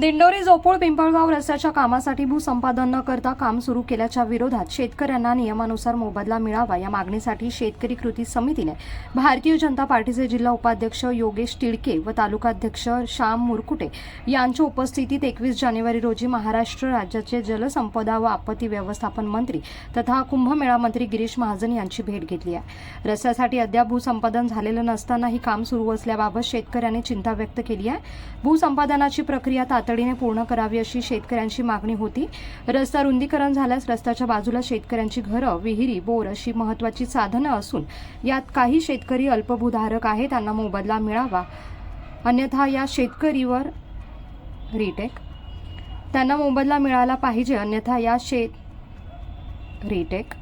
दिंडोरी जोपूळ पिंपळगाव रस्त्याच्या कामासाठी भूसंपादन न करता काम सुरू केल्याच्या विरोधात शेतकऱ्यांना नियमानुसार मोबदला मिळावा या मागणीसाठी शेतकरी कृती समितीने भारतीय जनता पार्टीचे जिल्हा उपाध्यक्ष योगेश तिडके व तालुकाध्यक्ष श्याम मुरकुटे यांच्या उपस्थितीत एकवीस जानेवारी रोजी महाराष्ट्र राज्याचे जलसंपदा व आपत्ती व्यवस्थापन मंत्री तथा कुंभमेळा मंत्री गिरीश महाजन यांची भेट घेतली आहे. रस्त्यासाठी अद्याप भूसंपादन झालेलं नसतानाही काम सुरू असल्याबाबत शेतकऱ्यांनी चिंता व्यक्त केली आहे. भूसंपादनाची प्रक्रिया तातडीने पूर्ण करावी अशी शेतकऱ्यांची मागणी होती. रस्ता रुंदीकरण झाल्यास रस्त्याच्या बाजूला शेतकऱ्यांची घरं विहिरी बोर अशी महत्वाची साधनं असून यात काही शेतकरी अल्पभूधारक आहे त्यांना मोबदला मिळावा. अन्यथा या शेतकरीवर रिटेक त्यांना मोबदला मिळाला पाहिजे. अन्यथा या शेत रिटेक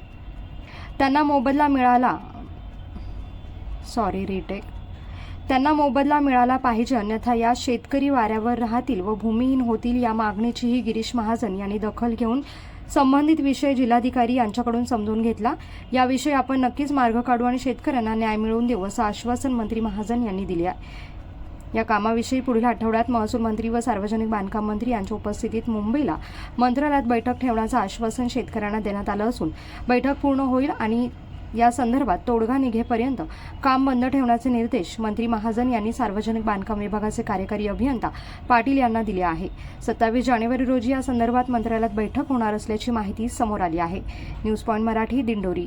त्यांना मोबदला मिळाला सॉरी रिटेक त्यांना मोबदला मिळाला पाहिजे अन्यथा या शेतकरी वाऱ्यावर राहतील व भूमिहीन होतील या मागणीचीही गिरीश महाजन यांनी दखल घेऊन संबंधित विषय जिल्हाधिकारी यांच्याकडून समजून घेतला. याविषयी आपण नक्कीच मार्ग काढू आणि शेतकऱ्यांना न्याय मिळवून देऊ असं आश्वासन मंत्री महाजन यांनी दिले आहे. या कामाविषयी पुढील आठवड्यात महसूल मंत्री व सार्वजनिक बांधकाम मंत्री यांच्या उपस्थितीत मुंबईला मंत्रालयात बैठक ठेवण्याचं आश्वासन शेतकऱ्यांना देण्यात आलं असून बैठक पूर्ण होईल आणि या संदर्भात तोडगा निघेपर्यंत काम बंद ठेवण्याचे निर्देश मंत्री महाजन यांनी सार्वजनिक बांधकाम विभागाचे कार्यकारी अभियंता पाटील यांना दिले आहे. सत्तावीस जानेवारी रोजी या संदर्भात मंत्रालयात बैठक होणार असल्याची माहिती समोर आली आहे. News point Marathi Dindori.